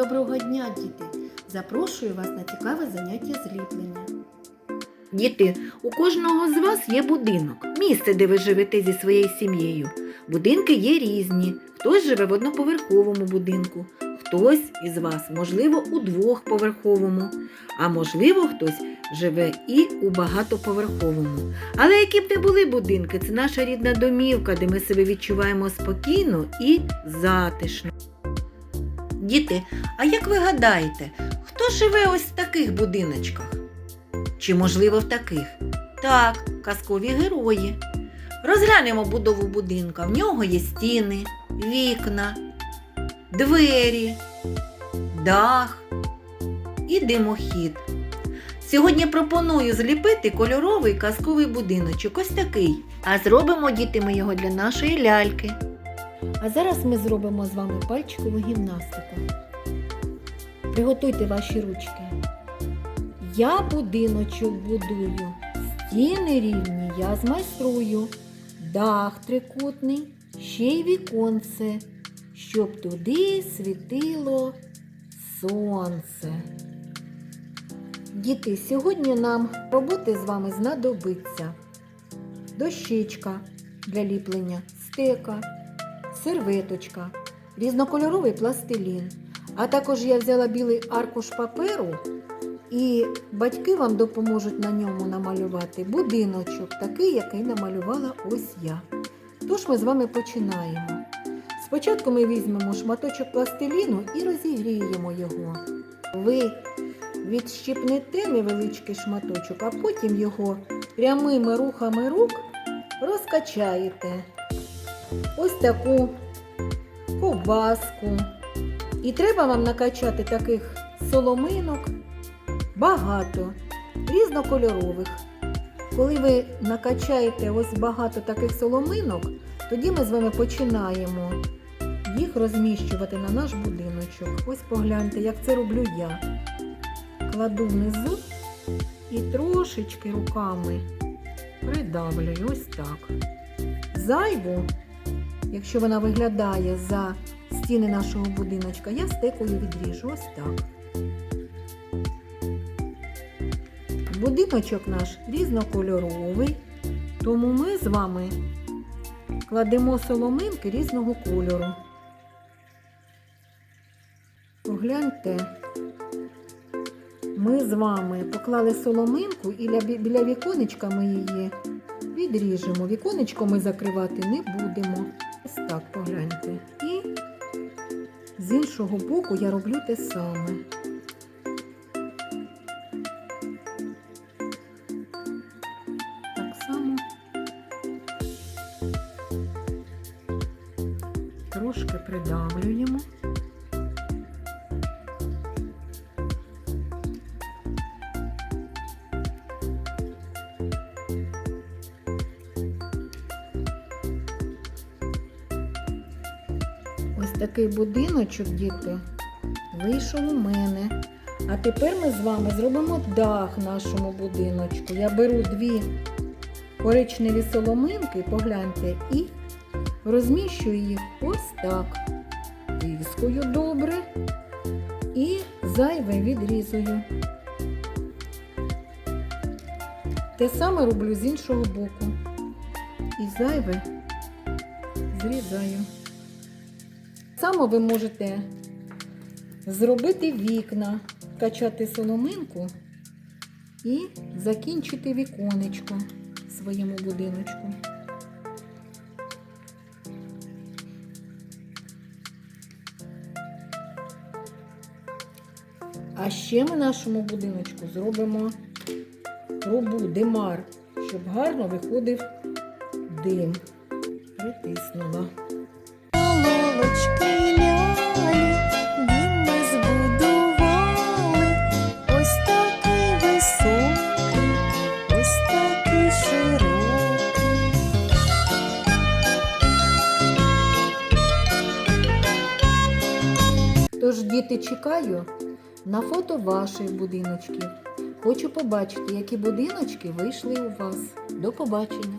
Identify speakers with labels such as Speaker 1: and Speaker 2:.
Speaker 1: Доброго дня, діти! Запрошую вас на цікаве заняття зліплення.
Speaker 2: Діти, у кожного з вас є будинок, місце, де ви живете зі своєю сім'єю. Будинки є різні. Хтось живе в одноповерховому будинку, хтось із вас, можливо, у двохповерховому, а можливо, хтось живе і у багатоповерховому. Але які б не були будинки, це наша рідна домівка, де ми себе відчуваємо спокійно і затишно. Діти, а як ви гадаєте, хто живе ось в таких будиночках? Чи, можливо, в таких? Так, казкові герої. Розглянемо будову будинка. В нього є стіни, вікна, двері, дах і димохід. Сьогодні пропоную зліпити кольоровий казковий будиночок. Ось такий. А зробимо діти ми його для нашої ляльки.
Speaker 1: А зараз ми зробимо з вами пальчикову гімнастику. Приготуйте ваші ручки. Я будиночок будую, стіни рівні я змайструю, дах трикутний, ще й віконце, щоб туди світило сонце. Діти, сьогодні нам роботи з вами знадобиться дощечка для ліплення, стека, серветочка, різнокольоровий пластилін. А також я взяла білий аркуш паперу, і батьки вам допоможуть на ньому намалювати будиночок, такий, який намалювала ось я. Тож ми з вами починаємо. Спочатку ми візьмемо шматочок пластиліну і розігріємо його. Ви відщипнете невеличкий шматочок, а потім його прямими рухами рук розкачаєте. Ось таку ковбаску. І треба вам накачати таких соломинок багато, різнокольорових. Коли ви накачаєте ось багато таких соломинок, тоді ми з вами починаємо їх розміщувати на наш будиночок. Ось погляньте, як це роблю я. Кладу внизу і трошечки руками придавлюю ось так. Зайву, якщо вона виглядає за стіни нашого будиночка, я стекою відріжу ось так. Будиночок наш різнокольоровий, тому ми з вами кладемо соломинки різного кольору. Погляньте, ми з вами поклали соломинку і ля- біля віконечка ми її відріжемо. Віконечко ми закривати не будемо. Ось так погляньте. І з іншого боку я роблю те саме. Так само трошки придавлюємо. Такий будиночок, діти, вийшов у мене. А тепер ми з вами зробимо дах нашому будиночку. Я беру дві коричневі соломинки, погляньте, і розміщую їх ось так. Тискою добре і зайве відрізую. Те саме роблю з іншого боку. І зайве зрізаю. Само ви можете зробити вікна, качати соломинку і закінчити віконечко в своєму будиночку. А ще ми нашому будиночку зробимо трубу, димар, щоб гарно виходив дим. Притиснула. Діти, чекаю на фото ваших будиночків. Хочу побачити, які будиночки вийшли у вас. До побачення!